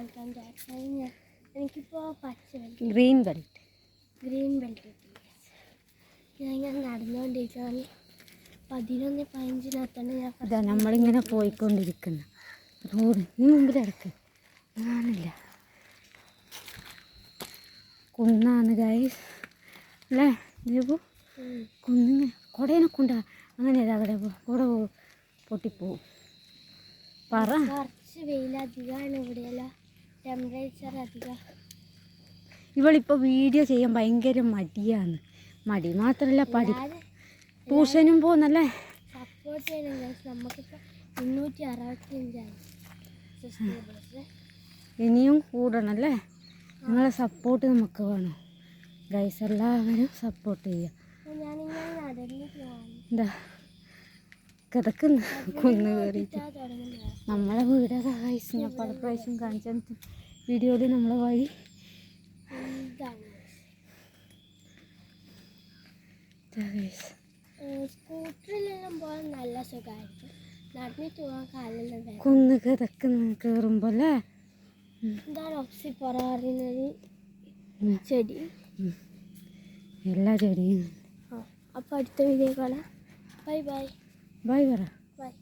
കളിക്കാൻ വിചാരിച്ചത് ഞാൻ എനിക്കിപ്പോൾ പച്ച belt green belt green belt കിട്ടി. ഞാൻ ഇങ്ങനെ നടന്നുകൊണ്ടിരിക്കുകയാണ് പതിനൊന്ന് പതിനഞ്ചിനകത്താണ് ഞാൻ ഇതാ നമ്മളിങ്ങനെ പോയിക്കൊണ്ടിരിക്കുന്ന. റോഡ് നീ മുമ്പിൽ ഇടയ്ക്ക് ഞാനില്ല കുന്നാണ് ഗൈസ് അല്ലേ? ദേവു ഉം. കുന്നിന് കുടേനെ കൊണ്ട. അങ്ങനെ ഇതാ അവിടെ കുട പൊട്ടിപ്പോവും. പറ. കുറച്ച് വെയിലധികമാണ് ഇവിടെയല്ല. ടെമ്പറേച്ചർ അധികം. ഇവളിപ്പോൾ വീഡിയോ ചെയ്യാൻ ഭയങ്കര മടിയാണ്. മടി മാത്രമല്ല പഠി പൂഷനും ട്യൂഷനും പോകുന്നല്ലേ സപ്പോർട്ട് ചെയ്യണം നമുക്കിപ്പോൾ അറുപത്തി ഇനിയും കൂടണല്ലേ? നിങ്ങളെ സപ്പോർട്ട് നമുക്ക് വേണം. ഗൈസ് എല്ലാവരും സപ്പോർട്ട് ചെയ്യുക പോകാൻ എന്താ? കിടക്കുന്നു. കുന്ന് കയറിയിട്ട്. നമ്മളെ വീടൊക്കെ ഗൈസ് ഞാൻ പല പ്രാവശ്യം കാണിച്ചു വീഡിയോയിൽ നമ്മളെ വഴി. ഇതാണ്. ഇതാ ഗൈസ്. സ്കൂട്ടറിലെല്ലാം പോകാൻ നല്ല സുഖമായിരിക്കും. നടന്നിട്ട് പോകാൻ കാലെല്ലാം വേണം കുന്ന് കിടക്കുന്ന കയറുമ്പോൾ അല്ലേ പറയുന്നത് ചെടി. എല്ലാ ചെടിയും. അപ്പൊ അപ്പോൾ അടുത്ത വീഡിയോ കാണാം. Bye bye. ಬಾಯ್ ಬರ ಬಾಯ್.